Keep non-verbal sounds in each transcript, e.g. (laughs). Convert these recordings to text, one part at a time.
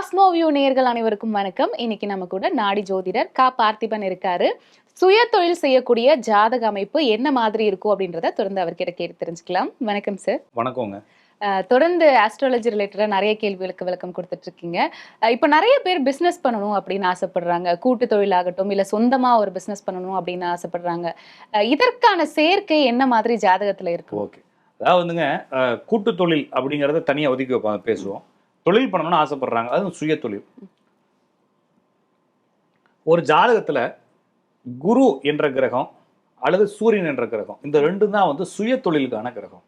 Cosmo view நேயர்கள் அனைவருக்கும் வணக்கம். இன்னைக்கு நம்ம கூட நாடி ஜோதிடர் கா பார்த்திபன் இருக்காரு. சுய தொழில் செய்யக்கூடிய ஜாதக அமைப்பு என்ன மாதிரி இருக்கும் அப்படின்றத தொடர்ந்து அவர்கிட்ட கேட்டு தெரிஞ்சுக்கலாம். வணக்கம் சார் வணக்கங்க. தொடர்ந்து ஆஸ்ட்ராலஜி ரிலேட்டடா நிறைய கேள்விகளுக்கு விளக்கம் கொடுத்துட்டு இருக்கீங்க இப்போ நிறைய பேர் பிசினஸ் பண்ணணும் அப்படின்னு ஆசைப்படுறாங்க. கூட்டு தொழிலாகட்டும் இல்ல சொந்தமா ஒரு பிசினஸ் பண்ணணும் அப்படின்னு ஆசைப்படுறாங்க. இதற்கான சேர்க்கை என்ன மாதிரி ஜாதகத்துல இருக்கு? ஓகே. அதாவது வந்துங்க கூட்டு தொழில் அப்படிங்கிறத தனியாக ஒதுக்கி வைப்பாங்க பேசுவோம். தொழில் பண்ணணும்னு ஆசைப்படுறாங்க. அது சுய தொழில். ஒரு ஜாதகத்தில் குரு என்ற கிரகம் அல்லது சூரியன் என்ற கிரகம் இந்த ரெண்டு தான் வந்து சுய தொழிலுக்கான கிரகம்.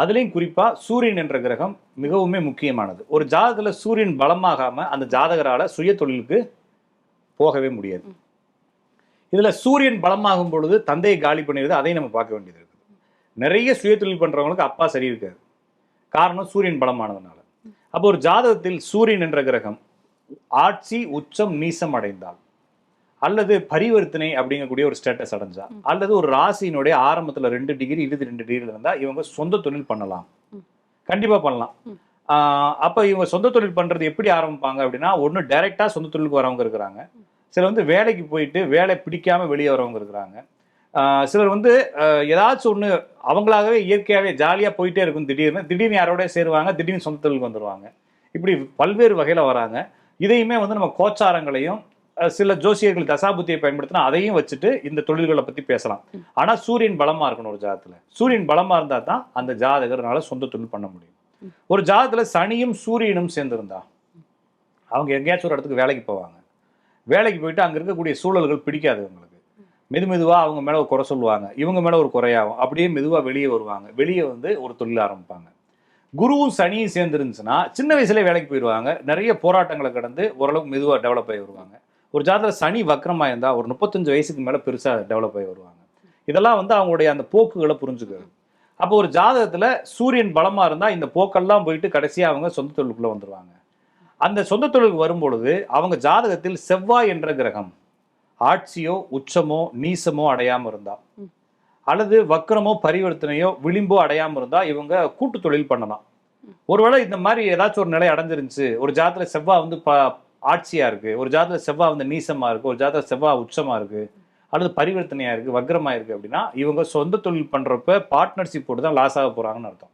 அதுலேயும் குறிப்பாக சூரியன் என்ற கிரகம் மிகவுமே முக்கியமானது. ஒரு ஜாதகத்தில் சூரியன் பலமாகாமல் அந்த ஜாதகரால் சுய தொழிலுக்கு போகவே முடியாது. இதில் சூரியன் பலமாகும் பொழுது தந்தையை காலி பண்ணிடுது அதையும் நம்ம பார்க்க வேண்டியது இருக்குது. நிறைய சுய தொழில் பண்ணுறவங்களுக்கு அப்பா சரி இருக்காது காரணம் சூரியன் பலமானதுனால. அப்போ ஒரு ஜாதகத்தில் சூரியன் என்ற கிரகம் ஆட்சி உச்சம் நீசம் அடைந்தால் அல்லது பரிவர்த்தனை அப்படிங்கக்கூடிய ஒரு ஸ்டேட்டஸ் அடைஞ்சா அல்லது ஒரு ராசியினுடைய ஆரம்பத்துல ரெண்டு டிகிரி இறுதி ரெண்டு டிகிரி இருந்தா இவங்க சொந்த தொழில் பண்ணலாம். ம். கண்டிப்பா பண்ணலாம். அப்ப இவங்க சொந்த தொழில் பண்றது எப்படி ஆரம்பிப்பாங்க அப்படின்னா ஒண்ணு டைரக்டா சொந்த தொழிலுக்கு வரவங்க இருக்கிறாங்க. சிலர் வந்து வேலைக்கு போயிட்டு வேலை பிடிக்காம வெளியே வரவங்க இருக்கிறாங்க. சிலர் வந்து ஏதாச்சும் ஒண்ணு அவங்களாகவே இயற்கையாகவே ஜாலியா போயிட்டே இருக்கும் திடீர்னு. திடீர்னு யாரோட சேருவாங்க திடீர்னு சொந்த தொழிலுக்கு வந்துருவாங்க. இப்படி பல்வேறு வகையில வராங்க. இதையுமே வந்து நம்ம கோச்சாரங்களையும் சில ஜோசியர்கள் தசாபுத்தியை பயன்படுத்தினா அதையும் வச்சுட்டு இந்த தொழில்களை பத்தி பேசலாம். ஆனா சூரியன் பலமா இருக்கணும் ஒரு ஜாதகத்துல சூரியன் பலமா இருந்தா தான் அந்த ஜாதகர்னால சொந்த தொழில் பண்ண முடியும். ஒரு ஜாதகத்துல சனியும் சூரியனும் சேர்ந்திருந்தா அவங்க எங்கேயாச்சும் ஒரு இடத்துக்கு வேலைக்கு போவாங்க. வேலைக்கு போயிட்டு அங்க இருக்கக்கூடிய சூழல்கள் பிடிக்காது அவங்களுக்கு. மெது மெதுவாக அவங்க மேலே ஒரு குறை சொல்லுவாங்க. இவங்க மேலே ஒரு குறையாகும். அப்படியே மெதுவாக வெளியே வருவாங்க. வெளியே வந்து ஒரு தொழில் ஆரம்பிப்பாங்க. குருவும் சனியும் சேர்ந்துருந்துச்சுன்னா சின்ன வயசுலேயே வேலைக்கு போயிடுவாங்க. நிறைய போராட்டங்களை கடந்து ஓரளவுக்கு மெதுவாக டெவலப் ஆகி வருவாங்க. ஒரு ஜாதகத்தில் சனி வக்கரமாக இருந்தால் ஒரு முப்பத்தஞ்சு வயசுக்கு மேலே பெருசாக டெவலப் ஆகி வருவாங்க. இதெல்லாம் வந்து அவங்களுடைய அந்த போக்குகளை புரிஞ்சுக்கிறது அப்போ ஒரு ஜாதகத்தில் சூரியன் பலமாக இருந்தால் இந்த போக்கெல்லாம் போயிட்டு கடைசியாக அவங்க சொந்த தொழிலுக்குள்ளே வந்துருவாங்க. அந்த சொந்த தொழிலுக்கு வரும்பொழுது அவங்க ஜாதகத்தில் செவ்வாய் என்ற கிரகம் ஆட்சியோ உச்சமோ நீசமோ அடையாம இருந்தா. அல்லது வக்கரமோ பரிவர்த்தனையோ விளிம்போ அடையாம இருந்தா இவங்க கூட்டு தொழில் பண்ணலாம். ஒருவேளை இந்த மாதிரி ஏதாச்சும் ஒரு நிலை அடைஞ்சிருந்துச்சு ஒரு ஜாதத்துல செவ்வாய் வந்து ப ஆட்சியா இருக்கு ஒரு ஜாதத்துல செவ்வாய் வந்து நீசமா இருக்கு ஒரு ஜாதத்துல செவ்வாய் உச்சமா இருக்கு அல்லது பரிவர்த்தனையா இருக்கு வக்ரமா இருக்கு அப்படின்னா இவங்க சொந்த தொழில் பண்றப்ப பார்ட்னர்ஷிப் போட்டு தான் லாஸ் ஆக போறாங்கன்னு அர்த்தம்.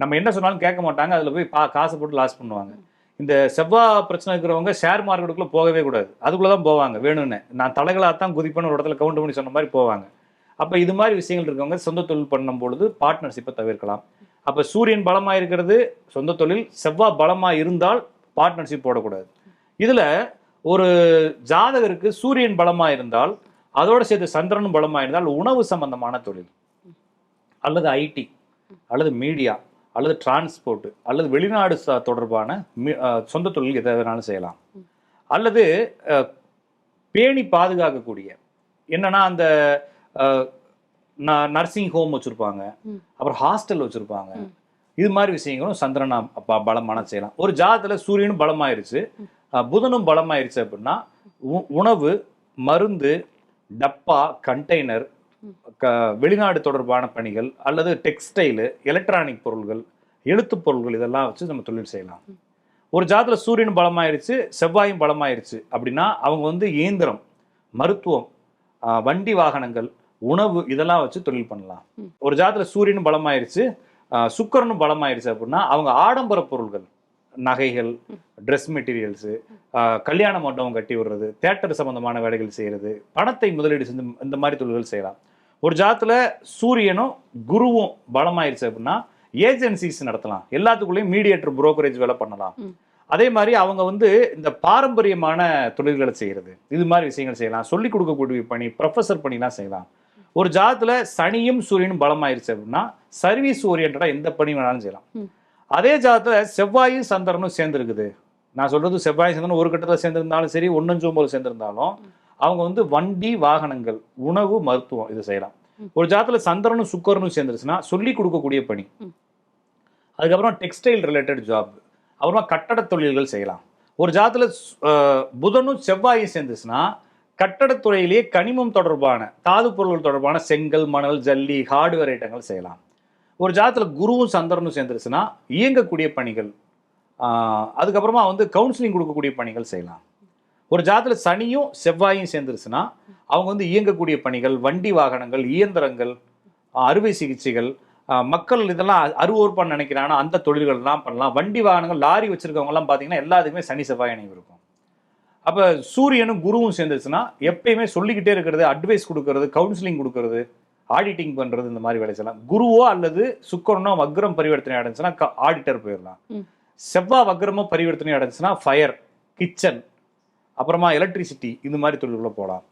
நம்ம என்ன சொன்னாலும் கேட்க மாட்டாங்க அதுல போய் பா காசு போட்டு லாஸ் பண்ணுவாங்க. இந்த செவ்வாய் பிரச்சனை இருக்கிறவங்க ஷேர் மார்க்கெட்டுக்குள்ள போகவே கூடாது. அதுக்குள்ளே தான் போவாங்க வேணும்னு. நான் தலைகளாக தான் குதிப்பேன்னு ஒரு இடத்துல கவுண்ட் பண்ணி சொன்ன மாதிரி போவாங்க. அப்போ இது மாதிரி விஷயங்கள் இருக்கவங்க சொந்த தொழில் பண்ணும் பொழுது பார்ட்னர்ஷிப்பை தவிர்க்கலாம். அப்போ சூரியன் பலமாக இருக்கிறது சொந்த தொழில் செவ்வாய் பலமாக இருந்தால் பார்ட்னர்ஷிப் போடக்கூடாது. இதில் ஒரு ஜாதகருக்கு சூரியன் பலமாக இருந்தால் அதோடு சேர்த்து சந்திரனும் பலமாக இருந்தால் உணவு சம்பந்தமான தொழில். அல்லது ஐடி அல்லது மீடியா அல்லது டிரான்ஸ்போர்ட் அல்லது வெளிநாடு தொடர்பான சொந்த தொழில் எதை வேணாலும் செய்யலாம் அல்லது பேணி பாதுகாக்கக்கூடிய என்னன்னா அந்த நர்சிங் ஹோம் வச்சிருப்பாங்க. அப்புறம் ஹாஸ்டல் வச்சிருப்பாங்க. இது மாதிரி விஷயங்களும் சந்திரனா ப- பலமான செய்யலாம். ஒரு ஜாதத்துல சூரியனும் பலமாயிருச்சு. புதனும் பலமாயிருச்சு அப்படின்னா உ- உணவு மருந்து டப்பா கண்டெய்னர் க வெளிநாடு தொடர்பான பணிகள் அல்லது டெக்ஸ்டைலு எலக்ட்ரானிக் பொருள்கள் எழுத்துப் பொருள்கள் இதெல்லாம் வச்சு நம்ம தொழில் செய்யலாம். ஒரு ஜாதத்துல சூரியன் பலமாயிருச்சு செவ்வாயும் பலமாயிருச்சு அப்படின்னா அவங்க வந்து இயந்திரம் மருத்துவம் வண்டி வாகனங்கள் உணவு இதெல்லாம் வச்சு தொழில் பண்ணலாம். ஒரு ஜாதத்துல சூரியனும் பலமாயிருச்சு சுக்கிரனும் பலமாயிருச்சு அப்படின்னா அவங்க ஆடம்பர பொருள்கள் நகைகள் ட்ரெஸ் மெட்டீரியல்ஸு கல்யாண மண்டபம் கட்டி விடுறது தேட்டர் சம்பந்தமான வேலைகள் செய்யறது பணத்தை முதலீடு செஞ்சு இந்த மாதிரி தொழில்கள் செய்யலாம். ஒரு ஜாதத்துல சூரியனும் குருவும் பலமாயிருச்சு அப்படின்னா ஏஜென்சிஸ் நடத்தலாம். எல்லாத்துக்குள்ளேயும் மீடியேட்டர் புரோக்கரேஜ் வேலை பண்ணலாம். அதே மாதிரி அவங்க வந்து இந்த பாரம்பரியமான தொழில்களை செய்யறது. இது மாதிரி விஷயங்கள் செய்யலாம். சொல்லிக் கொடுக்கக்கூடிய பணி ப்ரொஃபஸர் பணிலாம் செய்யலாம். ஒரு ஜாதத்துல சனியும் சூரியனும் பலமாயிருச்சு அப்படின்னா சர்வீஸ் ஓரியன்டா எந்த பணி வேணாலும் செய்யலாம். அதே ஜாதத்துல செவ்வாயும் சந்திரனும் சேர்ந்துருக்குது. நான் சொல்றது செவ்வாய் சந்திரன் ஒரு கட்டத்தில் சேர்ந்திருந்தாலும் சரி ஒன்னஞ்சு போது சேர்ந்திருந்தாலும் அவங்க வந்து வண்டி வாகனங்கள் உணவு மருத்துவம் இது செய்யலாம். ஒரு ஜாதத்துல சந்திரனும் சுக்கரனும் சேர்ந்துருச்சுன்னா சொல்லி கொடுக்கக்கூடிய பணி. அதுக்கப்புறம் டெக்ஸ்டைல் ரிலேட்டட் ஜாப் அப்புறமா கட்டட தொழில்கள் செய்யலாம். ஒரு ஜாதத்துல புதனும் செவ்வாயும் சேர்ந்துச்சுன்னா கட்டடத்துறையிலேயே கனிமம் தொடர்பான தாது பொருள்கள் தொடர்பான செங்கல் மணல் ஜல்லி ஹார்ட்வேர் ஐட்டங்கள் செய்யலாம். ஒரு ஜாதத்துல குருவும் சந்திரனும் சேர்ந்துருச்சுன்னா இயங்கக்கூடிய பணிகள் அதுக்கப்புறமா வந்து கவுன்சிலிங் கொடுக்கக்கூடிய பணிகள் செய்யலாம். ஒரு ஜாதத்துல சனியும் செவ்வாயும் சேர்ந்துருச்சுன்னா அவங்க வந்து இயங்கக்கூடிய பணிகள் வண்டி வாகனங்கள் இயந்திரங்கள் அறுவை சிகிச்சைகள் மக்கள் இதெல்லாம் அருவறுப்பான்னு நினைக்கிறாங்கன்னா அந்த தொழில்கள்லாம் பண்ணலாம். வண்டி வாகனங்கள் லாரி வச்சிருக்கவங்க எல்லாம் பார்த்தீங்கன்னா எல்லாத்துக்குமே சனி செவ்வாய் இணைவு இருக்கும். அப்போ சூரியனும் குருவும் சேர்ந்துச்சுன்னா எப்பயுமே சொல்லிக்கிட்டே இருக்கிறது அட்வைஸ் கொடுக்கறது கவுன்சிலிங் கொடுக்கறது ஆடிட்டிங் பண்றது இந்த மாதிரி வேலை செய்யலாம். குருவோ அல்லது சுக்கரனோ வக்ரம் பரிவர்த்தனை அடைஞ்சுன்னா ஆடிட்டர் போயிடலாம். செவ்வாய் வக்ரமோ பரிவர்த்தனை அடைஞ்சுன்னா ஃபயர் கிச்சன் அப்புறமா எலக்ட்ரிசிட்டி இந்த மாதிரி தொழில்குள்ள போகலாம்.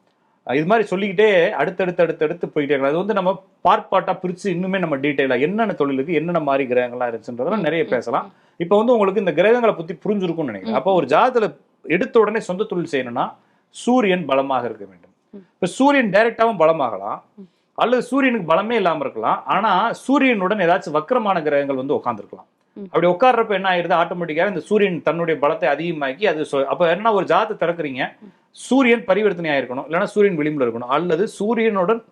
இது மாதிரி சொல்லிக்கிட்டே அடுத்தடுத்து அடுத்தடுத்து போயிட்டே இருக்கலாம். அது வந்து நம்ம பார்ட் பார்ட்டா பிரிச்சு இன்னுமே நம்ம டீட்டெயிலாக என்னென்ன தொழிலுக்கு என்னென்ன மாதிரி கிரகங்கள்லாம் இருந்துச்சுன்றதெல்லாம் நிறைய பேசலாம். இப்போ வந்து உங்களுக்கு இந்த கிரகங்களை பத்தி புரிஞ்சிருக்கும்னு நினைக்கிறேன். அப்போ ஒரு ஜாதத்துல எடுத்த உடனே சொந்த தொழில் செய்யணும்னா சூரியன் பலமாக இருக்க வேண்டும். இப்போ சூரியன் டைரக்டாவும் பலமாகலாம். அல்லது சூரியனுக்கு பலமே இல்லாம இருக்கலாம். ஆனா சூரியனுடன் ஏதாச்சும் வக்கரமான கிரகங்கள் வந்து உட்காந்துருக்கலாம். அப்படி உட்கார்றப்ப என்ன ஆயிருது? ஆட்டோமேட்டிக்காக இந்த சூரியன் தன்னுடைய பலத்தை அதிகமாக்கி அது அப்ப என்ன ஒரு ஜாதத்தை திறக்கிறீங்க? சூரியன் பரிவர்த்தனை ஆயிருக்கணும். இல்லைன்னா சூரியன் விளிம்புல இருக்கணும். அல்லது சூரியனுடன்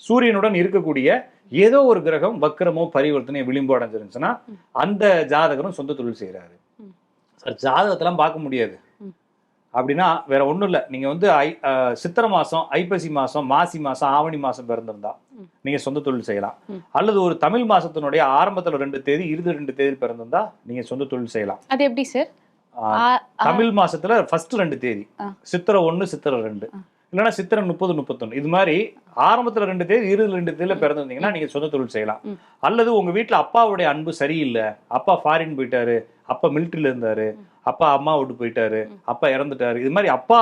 சூரியனுடன் இருக்கக்கூடிய ஏதோ ஒரு கிரகம் வக்கரமோ பரிவர்த்தனை விளிம்பு அடைஞ்சிருந்துச்சுன்னா அந்த ஜாதகரும் சொந்த தொழில் செய்யறாரு ம். சார் ஜாதகத்தெல்லாம் பார்க்க முடியாது. அப்படின்னா வேற ஒண்ணும் இல்ல. நீங்க வந்து ஐ சித்திரை மாசம் ஐப்பசி மாசம் மாசி மாசம் ஆவணி மாசம் பிறந்திருந்தா ம். நீங்க சொந்த தொழில் செய்யலாம். அல்லது ஒரு தமிழ் மாசத்தினுடைய ஆரம்பத்துல ரெண்டு தேதி இறுதி ரெண்டு தேதி பிறந்திருந்தா நீங்க சொந்த தொழில் செய்யலாம். அது எப்படி சார்? தமிழ் மாசத்துல ஃபர்ஸ்ட் ரெண்டு தேதி. சித்திரை ஒண்ணு சித்திரை ரெண்டு. இல்லைன்னா சித்திரை முப்பது முப்பத்தொன்னு. இது மாதிரி ஆரம்பத்துல ரெண்டு தேதி இறுதி ரெண்டு தேதியில பிறந்திருந்தீங்கன்னா நீங்க சொந்த தொழில் செய்யலாம். அல்லது உங்க வீட்டுல அப்பாவுடைய அன்பு சரியில்லை. அப்பா ஃபாரின் போயிட்டாரு. அப்பா மிலிட்டரியில இருந்தாரு. அப்பா அம்மா விட்டு போயிட்டாரு. அப்பா இறந்துட்டாரு. இது மாதிரி அப்பா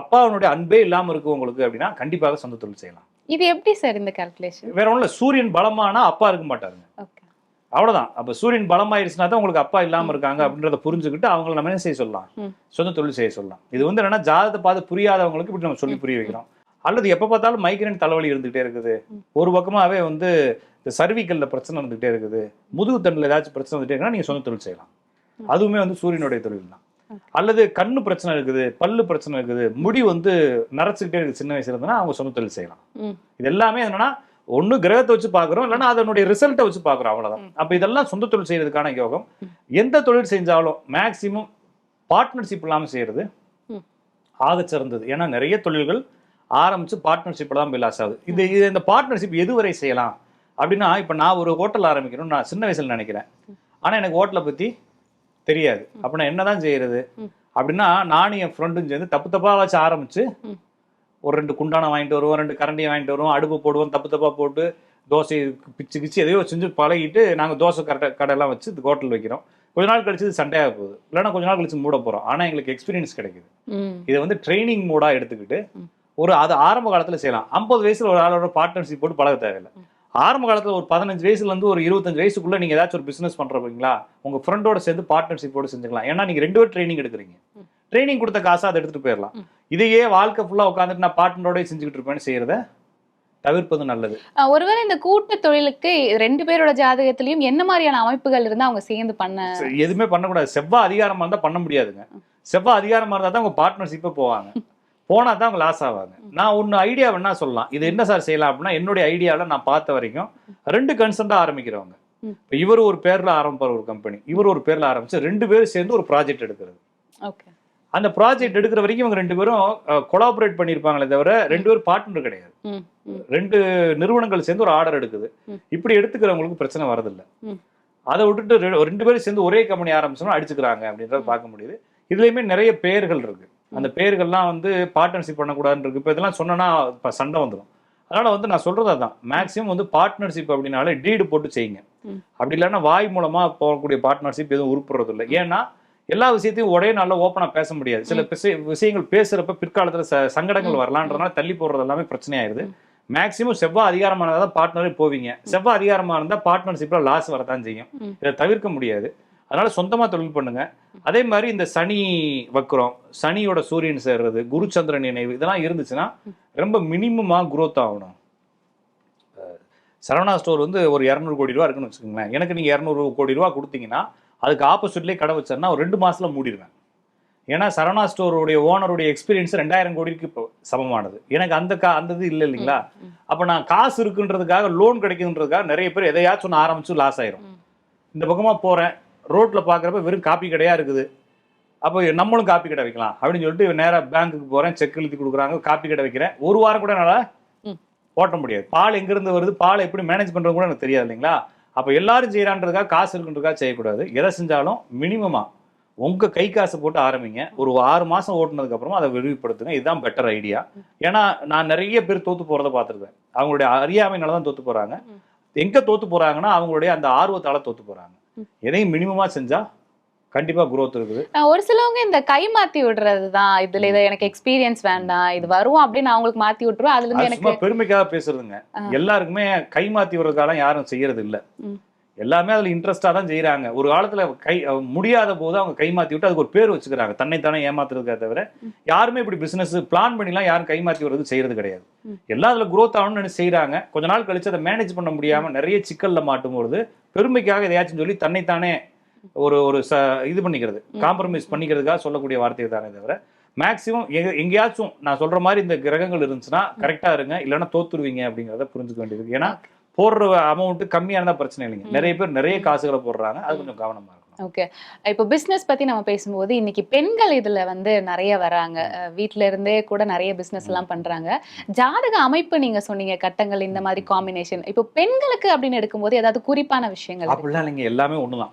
அப்பாவுடைய அன்பே இல்லாம இருக்கு உங்களுக்கு அப்படின்னா கண்டிப்பாக சொந்த தொழில் செய்யலாம். இது எப்படி சார் இந்த கால்குலேஷன் வேற ஒண்ணும் இல்ல சூரியன் பலமானா அப்பா இருக்க மாட்டாருங்க. அவ்வளவுதான். அப்ப சூரியன் பலமாயிருச்சுனா தான் உங்களுக்கு அப்பா இல்லாம இருக்காங்க அப்படின்றத புரிஞ்சுக்கிட்டு அவங்கள நம்ம என்ன செய்ய சொல்லலாம். சொந்த தொழில் செய்ய சொல்லலாம். இது வந்து என்னன்னா ஜாதகத்தை பார்த்து புரியாதவங்களுக்கு இப்படி நம்ம சொல்லி புரிய வைக்கிறோம். அல்லது எப்ப பார்த்தாலும் மைக்ரேன் தலைவலி இருந்துகிட்டே இருக்குது. ஒரு பக்கமாவே வந்து இந்த சர்விக்கல்ல பிரச்சனை இருந்துகிட்டே இருக்குது. முதுகு தண்டில் ஏதாச்சும் பிரச்சனை வந்துட்டே இருக்குன்னா நீங்க சொந்த தொழில் செய்யலாம். அதுவுமே வந்து சூரியனுடைய தொழில் தான். அல்லது கண்ணு பிரச்சனை இருக்குது பல்லு பிரச்சனை இருக்குது முடி வந்து நரைச்சுக்கிட்டே இருக்குது சின்ன வயசுல இருந்துன்னா அவங்க சொந்த தொழில் செய்யலாம். இது எல்லாமே என்னன்னா ஒண்ணு கிரகத்தை வச்சு பார்க்குறோம் இல்லைன்னா அதனுடைய ரிசல்ட்டை வச்சு பார்க்குறோம் அவ்வளவுதான் ம். அப்ப இதெல்லாம் சொந்த தொழில் செய்யறதுக்கான யோகம். எந்த தொழில் செஞ்சாலும் மேக்சிமம் பார்ட்னர்ஷிப் இல்லாம செய்யறது ம். ஆகச் சிறந்தது ஏன்னா நிறைய தொழில்கள் ஆரம்பிச்சு பார்ட்னர்ஷிப்ல தான் பிலாஸ் ஆகுது இது இது இந்த பார்ட்னர்ஷிப் எதுவரை செய்யலாம் அப்படின்னா இப்ப நான் ஒரு ஹோட்டல் ஆரம்பிக்கணும்னு நான் சின்ன வயசுல நினைக்கிறேன் ஆனா எனக்கு ஹோட்டலை பத்தி தெரியாது. அப்ப நான் என்னதான் செய்யறது. அப்படின்னா நானும் என் ஃப்ரெண்டும் சேர்ந்து தப்பு தப்பா வச்சு ஆரம்பிச்சு. ஒரு ரெண்டு குண்டானை வாங்கிட்டு வருவோம் ரெண்டு கரண்டியை வாங்கிட்டு வருவோம் அடுப்பு போடுவோம் தப்பு தப்பா போட்டு தோசை பிச்சு கிச்சு எதையோ செஞ்சு பழகிட்டு நாங்க தோசை கரெக்டா கடையெல்லாம் வச்சு ஹோட்டல் வைக்கிறோம். கொஞ்ச நாள் கழிச்சு இது சண்டையாக போகுது. இல்லைன்னா கொஞ்ச நாள் கழிச்சு மூட போறோம். ஆனா எங்களுக்கு எக்ஸ்பீரியன்ஸ் கிடைக்குது. இதை வந்து ட்ரைனிங் மூடா எடுத்துக்கிட்டு. ஒரு அது ஆரம்ப காலத்துல செய்யலாம். ஐம்பது வயசுல ஒரு ஆளோட பார்ட்னர்ஷிப் போட்டு பழக தேவையில்லை. ஆரம்ப காலத்துல ஒரு பதினஞ்சு வயசுல இருந்து ஒரு இருபத்தஞ்சு வயசுக்குள்ள நீங்க ஏதாச்சும் ஒரு பிசினஸ் பண்றீங்களா உங்க ஃப்ரெண்டோட சேர்ந்து பார்ட்னர்ஷிப்போட செஞ்சுக்கலாம். ஏன்னா நீங்க ரெண்டு பேரும் ட்ரைனிங் எடுக்கிறீங்க. ட்ரைனிங் கொடுத்த காசை அதை எடுத்துட்டு போயிடலாம். இதையே வாழ்க்கை ஃபுல்லா உட்காந்துட்டு நான் பார்ட்னரோட செஞ்சுக்கிட்டு இருப்பேன்னு செய்யறத தவிர்ப்பது நல்லது. ஒருவேளை இந்த கூட்டு தொழிலுக்கு ரெண்டு பேரோட ஜாதகத்திலயும் என்ன மாதிரியான அமைப்புகள் இருந்தா அவங்க சேர்ந்து பண்ண எதுவுமே பண்ணக்கூடாது. செவ்வாய் அதிகாரமா இருந்தா பண்ண முடியாதுங்க. செவ்வாய் அதிகாரமா இருந்தா தான் உங்க பார்ட்னர்ஷிப்பே போவாங்க. (laughs) போனா தான் அவங்க லாஸ் ஆவாங்க. நான் ஒன்னு ஐடியா வேணா சொல்லலாம். இது என்ன சார் செய்யலாம் அப்படின்னா என்னுடைய ஐடியாவில் நான் பார்த்த வரைக்கும் ரெண்டு கன்சென்டா ஆரம்பிக்கிறவங்க. இப்ப இவர் ஒரு பேர்ல ஆரம்பிப்பார் ஒரு கம்பெனி இவர் ஒரு பேர்ல ஆரம்பிச்சு ரெண்டு பேரும் சேர்ந்து ஒரு ப்ராஜெக்ட் எடுக்கிறது. ஓகே அந்த ப்ராஜெக்ட் எடுக்கிற வரைக்கும் இவங்க ரெண்டு பேரும் கொலாபரேட் பண்ணியிருப்பாங்களே தவிர ரெண்டு பேரும் பார்ட்னர் கிடையாது. ரெண்டு நிறுவனங்கள் சேர்ந்து ஒரு ஆர்டர் எடுக்குது. இப்படி எடுத்துக்கிறவங்களுக்கு பிரச்சனை வரதில்லை. அதை விட்டுட்டு ரெண்டு பேரும் சேர்ந்து ஒரே கம்பெனி ஆரம்பிச்சோம்னா அடிச்சுக்கிறாங்க அப்படின்றத பார்க்க முடியுது. இதுலயுமே நிறைய பெயர்கள் இருக்கு. அந்த பெயர்கள்லாம் வந்து பார்ட்னர்ஷிப் பண்ணக்கூடாதுன்னு இருக்கு இப்போ இதெல்லாம் சொன்னோன்னா இப்போ சண்டை வந்துடும் அதனால வந்து நான் சொல்றது அதான். மேக்ஸிமம் வந்து பார்ட்னர்ஷிப் அப்படின்னாலே டீடு போட்டு செய்யுங்க. அப்படி இல்லைன்னா வாய் மூலமா போகக்கூடிய பார்ட்னர்ஷிப் எதுவும் உருப்புறது இல்லை. ஏன்னா எல்லா விஷயத்தையும் ஒரே நாள்ல ஓப்பனா பேச முடியாது. சில விஷய- விஷயங்கள் பேசுறப்ப பிற்காலத்துல ச- சங்கடங்கள் வரலான்றதுனால தள்ளி போடுறது எல்லாமே பிரச்சனையாயிருது. மேக்ஸிமம் செவ்வாய் அதிகாரமானதா தான் பார்ட்னரே போவீங்க. செவ்வாய் அதிகாரமா இருந்தா பார்ட்னர்ஷிப்ல லாஸ் வரதான் செய்யும். இதை தவிர்க்க முடியாது. அதனால சொந்தமாக தொழில் பண்ணுங்க. அதே மாதிரி இந்த சனி வக்கரம் சனியோட சூரியன் சேர்றது குரு சந்திரன் நினைவு இதெல்லாம் இருந்துச்சுன்னா ரொம்ப மினிமமாக குரோத் ஆகணும். சரவணா ஸ்டோர் வந்து ஒரு இரநூறு கோடி ரூபா இருக்குன்னு வச்சுக்கோங்களேன். எனக்கு நீங்கள் இரநூறு கோடி ரூபா கொடுத்தீங்கன்னா அதுக்கு ஆப்போசிட்லேயே கடை வச்சேன்னா ஒரு ரெண்டு மாதத்தில் மூடிடுவேன் ஏன்னா சரவணா ஸ்டோருடைய ஓனருடைய எக்ஸ்பீரியன்ஸ் ரெண்டாயிரம் கோடிக்கு இப்போ சமமானது. எனக்கு அந்த கா அந்த இது இல்லை இல்லைங்களா? அப்போ நான் காசு இருக்குன்றதுக்காக லோன் கிடைக்குன்றதுக்காக நிறைய பேர் எதையாச்சும் ஒன்று ஆரம்பிச்சு லாஸ் ஆயிரும். இந்த பக்கமாக போகிறேன் ரோட்ல பாக்குறப்ப வெறும் காப்பி கடையா இருக்குது. அப்போ நம்மளும் காப்பி கடை வைக்கலாம். அப்படின்னு சொல்லிட்டு நேரா பேங்க்குக்கு போறேன் செக் எழுதி கொடுக்குறாங்க காப்பி கடை வைக்கிறேன். ஒரு வாரம் கூட என்னால. ஓட்ட முடியாது. பால் எங்க இருந்து வருது பால் எப்படி மேனேஜ் பண்றது கூட எனக்கு தெரியாது இல்லைங்களா? அப்ப எல்லாரும் செய்யறான்றதுக்காக காசு இருக்குன்றதுக்காக செய்யக்கூடாது. எதை செஞ்சாலும் மினிமமா உங்க கை காசு போட்டு ஆரம்பிங்க. ஒரு ஆறு மாசம் ஓட்டுனதுக்கு அப்புறமா அதை விரிவுபடுத்துங்க. இதுதான் பெட்டர் ஐடியா ஏன்னா நான் நிறைய பேர் தோத்து போறதை பார்த்துருக்கேன். அவங்களுடைய அறியாமைனால தான் தோத்து போறாங்க. ம். எங்க தோத்து போறாங்கன்னா அவங்களுடைய அந்த ஆர்வத்தால தோத்து போறாங்க. ம். எதையும் மினிமமா செஞ்சா கண்டிப்பா growth இருக்குது. ஒரு சிலவங்க இந்த கை மாத்தி விடுறது தான் இதுல இதை எனக்கு எக்ஸ்பீரியன்ஸ் வேண்டாம் இது வரும் அப்படின்னு அவங்களுக்கு மாத்தி விட்டுருவோம் அதுல இருந்து எனக்கு பெருமைக்காக பேசுறதுங்க. எல்லாருக்குமே கை மாத்தி விடுறதுக்காக யாரும் செய்யறது இல்ல. எல்லாமே அதுல இன்ட்ரெஸ்டா தான் செய்யறாங்க ஒரு காலத்துல கை முடியாத போது அவங்க கை மாத்தி விட்டு அதுக்கு ஒரு பேர் வச்சுக்கிறாங்க. தன்னைத்தானே ஏமாத்துறதுக்கே தவிர யாருமே இப்படி பிசினஸ் பிளான் பண்ணிலாம் யாரும் கை மாத்தி வர்றது செய்யறது கிடையாது. ம். எல்லாம் அதுல growth ஆகணும்னு நினைச்சு செய்யறாங்க கொஞ்ச நாள் கழிச்சு அதை மேனேஜ் பண்ண முடியாம நிறைய சிக்கல்ல மாட்டும் பொழுது பெருமைக்காக எதையாச்சும் சொல்லி தன்னைத்தானே ஒரு ஒரு ச இது பண்ணிக்கிறது. காம்ப்ரமைஸ் பண்ணிக்கிறதுக்காக சொல்லக்கூடிய வார்த்தை தானே தவிர மேக்சிமம் எங்கேயாச்சும் நான் சொல்ற மாதிரி இந்த கிரகங்கள் இருந்துச்சுன்னா கரெக்டா இருங்க. இல்லைன்னா தோத்துருவீங்க அப்படிங்கிறத புரிஞ்சுக்க வேண்டியது ஏன்னா போடுற அமௌண்ட் கம்மியா இருந்தா பிரச்சனை இல்லைங்க. நிறைய பேர் நிறைய காசுகளை போடுறாங்க. அது கொஞ்சம் கவனமா இருக்கணும். ஓகே. இப்போ பிசினஸ் பத்தி நம்ம பேசும்போது இன்னைக்கு பெண்கள் இதுல வந்து நிறைய வராங்க. வீட்ல இருந்தே கூட நிறைய பிசினஸ் எல்லாம் பண்றாங்க. ஜாதக அமைப்பு நீங்க சொன்னீங்க கட்டங்கள் இந்த மாதிரி காம்பினேஷன் இப்போ பெண்களுக்கு அப்படின்னு எடுக்கும்போது ஏதாவது குறிப்பான விஷயங்கள்? அப்படிலாம் இல்லைங்க. எல்லாமே ஒண்ணுதான்.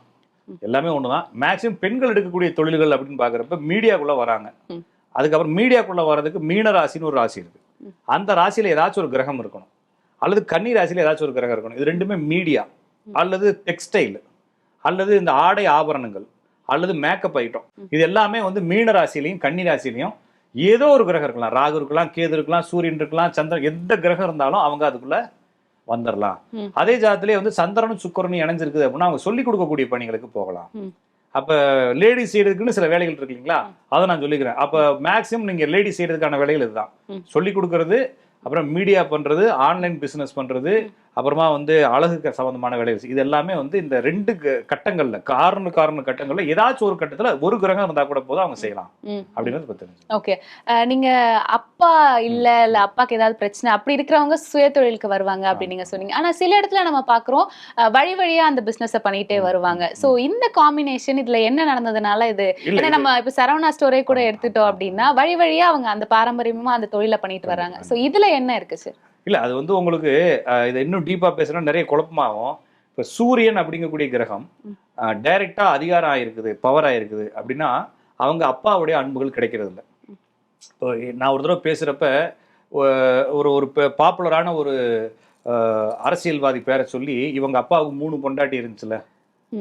எல்லாமே ஒண்ணுதான். மேக்சிமம் பெண்கள் எடுக்கக்கூடிய தொழில்கள் அப்படின்னு பாக்குறப்ப மீடியாக்குள்ள வராங்க. அதுக்கப்புறம் மீடியாக்குள்ள வர்றதுக்கு மீன ராசின்னு ஒரு ராசி இருக்கு. அந்த ராசியில ஏதாச்சும் ஒரு கிரகம் இருக்கணும். அல்லது கன்னி ராசியில ஏதாச்சும் ஒரு கிரகம் இருக்கணும் இது ரெண்டுமே மீடியா. அல்லது டெக்ஸ்டைல் அல்லது இந்த ஆடை ஆபரணங்கள் அல்லது மேக்கப் ஐட்டம். இது எல்லாமே வந்து மீன ராசிலையும் கன்னி ராசிலையும் ஏதோ ஒரு கிரகம் இருக்கலாம் ராகு இருக்கலாம் கேது இருக்கலாம் சூரியன் இருக்கலாம் சந்திரன் எந்த கிரகம் இருந்தாலும் அவங்க அதுக்குள்ள வந்துடலாம். அதே ஜாதத்திலே வந்து சந்திரனும் சுக்கிரனும் இணைஞ்சிருக்குது அப்படின்னா அவங்க சொல்லிக் கொடுக்கக்கூடிய பணிகளுக்கு போகலாம். அப்ப லேடிஸ் செய்யறதுக்குன்னு சில வேலைகள் இருக்கு இல்லைங்களா. அதை நான் சொல்லிக்கிறேன் அப்ப மேக்ஸிமம் நீங்க லேடிஸ் செய்யறதுக்கான வேலைகள் இதுதான் ம். சொல்லிக் கொடுக்கறது அப்புறம் மீடியா பண்ணுறது ஆன்லைன் பிஸ்னஸ் பண்ணுறது அப்புறமா வந்து அழகுக்கு சம்பந்தமான வேலைகள் இது எல்லாமே வந்து இந்த ரெண்டு கட்டங்கள்ல காரண காரண கட்டங்கள்ல ஏதாச்சும் ஒரு கட்டத்துல ஒரு கிரகம் இருந்தா கூட போதும் அவங்க செய்யலாம். அப்படின்றது பத்தி ஓகே. நீங்க அப்பா இல்ல இல்ல அப்பாக்கு ஏதாவது பிரச்சனை அப்படி இருக்கிறவங்க சுய தொழிலுக்கு வருவாங்க அப்படி நீங்க சொன்னீங்க. ஆனா சில இடத்துல நம்ம பாக்குறோம் வழி வழியா அந்த பிசினஸ் பண்ணிட்டே வருவாங்க. சோ இந்த காம்பினேஷன் இதுல என்ன நடந்ததுனால இது ஏன்னா நம்ம இப்ப சரவணா ஸ்டோரே கூட எடுத்துட்டோம் அப்படின்னா வழி வழியா அவங்க அந்த பாரம்பரியமா அந்த தொழிலை பண்ணிட்டு வர்றாங்க. சோ இதுல என்ன இருக்கு சார் இல்ல அது வந்து உங்களுக்கு இதை இன்னும் டீப்பா பேசணும் நிறைய குழப்பமாகும். இப்ப சூரியன் அப்படிங்கக்கூடிய கிரகம் ம். டைரக்டா அதிகாரம் ஆயிருக்குது பவர் ஆயிருக்குது அப்படின்னா அவங்க அப்பாவுடைய அன்புகள் கிடைக்கிறது இல்ல. இப்போ நான் ஒரு தடவை பேசுறப்ப ஒ- ஒரு ஒரு பாப்புலரான ஒரு அரசியல்வாதி பேரை சொல்லி இவங்க அப்பாவுக்கு மூணு பொண்டாட்டி இருந்துச்சுல.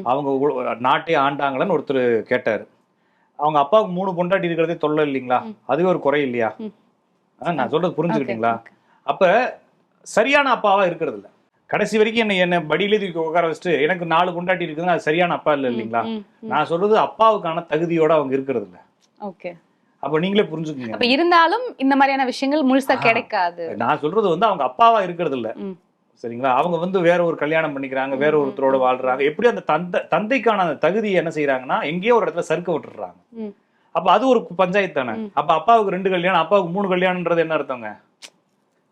அவங்க நாட்டை ஆண்டாங்களான்னு ஒருத்தர் கேட்டாரு. அவங்க அப்பாவுக்கு மூணு பொண்டாட்டி இருக்கிறதே தொல்லை இல்லைங்களா. அதுவே ஒரு குறை இல்லையா? நான் சொல்றது புரிஞ்சுக்கிட்டீங்களா? அப்ப சரியான அப்பாவா இருக்கிறது இல்ல. கடைசி வரைக்கும் என்ன என்ன படியிலே தூக்கி உட்கார வச்சுட்டு எனக்கு நாலு பொண்டாட்டி இருக்குதுன்னா அது சரியான அப்பா இல்ல இல்லைங்களா? நான் சொல்றது அப்பாவுக்கான தகுதியோட அவங்க இருக்கிறது இல்ல. ஓகே. அப்ப நீங்களே புரிஞ்சுக்கங்க. அப்ப இருந்தாலும் இந்த மாதிரியான விஷயங்கள் முழுசா. கிடைக்காது. நான் சொல்றது வந்து அவங்க அப்பாவா இருக்கிறது இல்ல. சரிங்களா? அவங்க வந்து வேற ஒரு கல்யாணம் பண்ணிக்கிறாங்க வேற ஒருத்தரோட வாழ்றாங்க. எப்படி அந்த தந்தை தந்தைக்கான அந்த தகுதியை என்ன செய்யறாங்கன்னா எங்கேயோ ஒரு இடத்துல சறுக்க விட்டுறாங்க. அப்ப அது ஒரு பஞ்சாயத்து தானே. அப்ப அப்பாவுக்கு ரெண்டு கல்யாணம் அப்பாவுக்கு மூணு கல்யாணம்ன்றது என்ன அர்த்தங்க?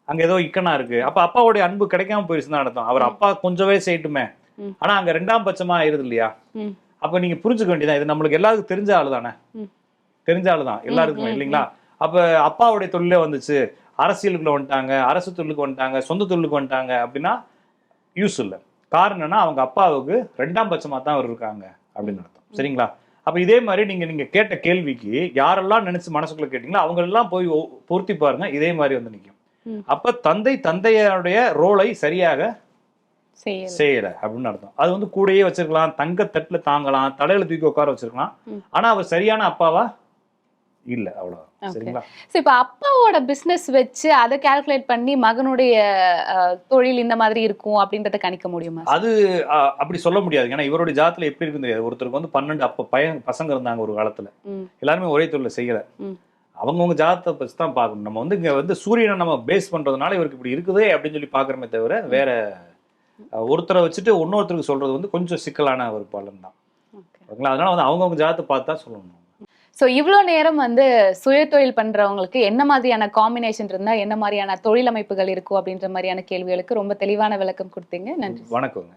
அங்க ஏதோ இக்கனா இருக்கு. அப்ப அப்பாவுடைய அன்பு கிடைக்காம போயிருச்சுன்னு அர்த்தம். அவர். அப்பா கொஞ்சவே செய்யட்டுமே. ஆனா அங்க ரெண்டாம் பட்சமா ஆயிருது இல்லையா. அப்ப நீங்க புரிஞ்சுக்க வேண்டியதான் இது நம்மளுக்கு எல்லாருக்கும் தெரிஞ்ச ஆளு தானே. தெரிஞ்ச ஆளு தான். எல்லாருக்குமே இல்லைங்களா? அப்ப அப்பாவுடைய தொழிலே வந்துச்சு. அரசியலுக்குள்ள வந்துட்டாங்க. அரசு தொழிலுக்கு வந்துட்டாங்க. சொந்த தொழிலுக்கு வந்துட்டாங்க அப்படின்னா யூஸ் இல்லை. காரணம் என்னன்னா அவங்க அப்பாவுக்கு ரெண்டாம் பட்சமா தான் அவர் இருக்காங்க அப்படின்னு அர்த்தம். சரிங்களா? அப்ப இதே மாதிரி நீங்க நீங்க கேட்ட கேள்விக்கு யாரெல்லாம் நினைச்சு மனசுக்குள்ள கேட்டீங்களோ அவங்க எல்லாம் போய் பொருத்தி பாருங்க. இதே மாதிரி வந்து நிக்கும். ம். அப்ப தந்தை தந்தையுடைய ரோலை சரியாக செய்யல. அப்படின்னு அர்த்தம். அது வந்து கூடயே வச்சிருக்கலாம் தங்க தட்டுல தாங்கலாம் தலையில தூக்கி உட்கார வச்சிருக்கலாம். ஆனா அவர் சரியான அப்பாவா? இல்ல அவ்வளவு. சரிங்களா? இப்ப அப்பாவோட பிசினஸ் வச்சு அதை கால்குலேட் பண்ணி மகனுடைய தொழில் இந்த மாதிரி இருக்கும் அப்படின்றத கணிக்க முடியுமா? அது அப்படி சொல்ல முடியாது. ஏன்னா இவருடைய ஜாத்துல எப்படி இருக்கு தெரியாது. ஒருத்தருக்கு வந்து பன்னெண்டு அப்ப பையன் பசங்க இருந்தாங்க ஒரு காலத்துல. எல்லாருமே ஒரே தொழில செய்யல. அவங்கவுங்க ஜாதத்தை வச்சு தான் பார்க்கணும். நம்ம வந்து இங்க வந்து சூரியனை நம்ம பேஸ் பண்றதுனால இவருக்கு இப்படி இருக்குதே அப்படின்னு சொல்லி பாக்குறமே தவிர வேற ஒருத்தரை வச்சுட்டு இன்னொருத்தருக்கு சொல்றது வந்து கொஞ்சம் சிக்கலான ஒரு பலன் தான். ஓகேங்களா? அதனால வந்து அவங்கவுங்க ஜாதத்தை பார்த்து தான் சொல்லணும் சோ இவ்ளோ நேரம் வந்து சுய தொழில் பண்றவங்களுக்கு என்ன மாதிரியான காம்பினேஷன் இருந்தா என்ன மாதிரியான தொழில் அமைப்புகள் இருக்கும் அப்படின்ற மாதிரியான கேள்விகளுக்கு ரொம்ப தெளிவான விளக்கம் கொடுத்தீங்க. நன்றி. வணக்கங்க.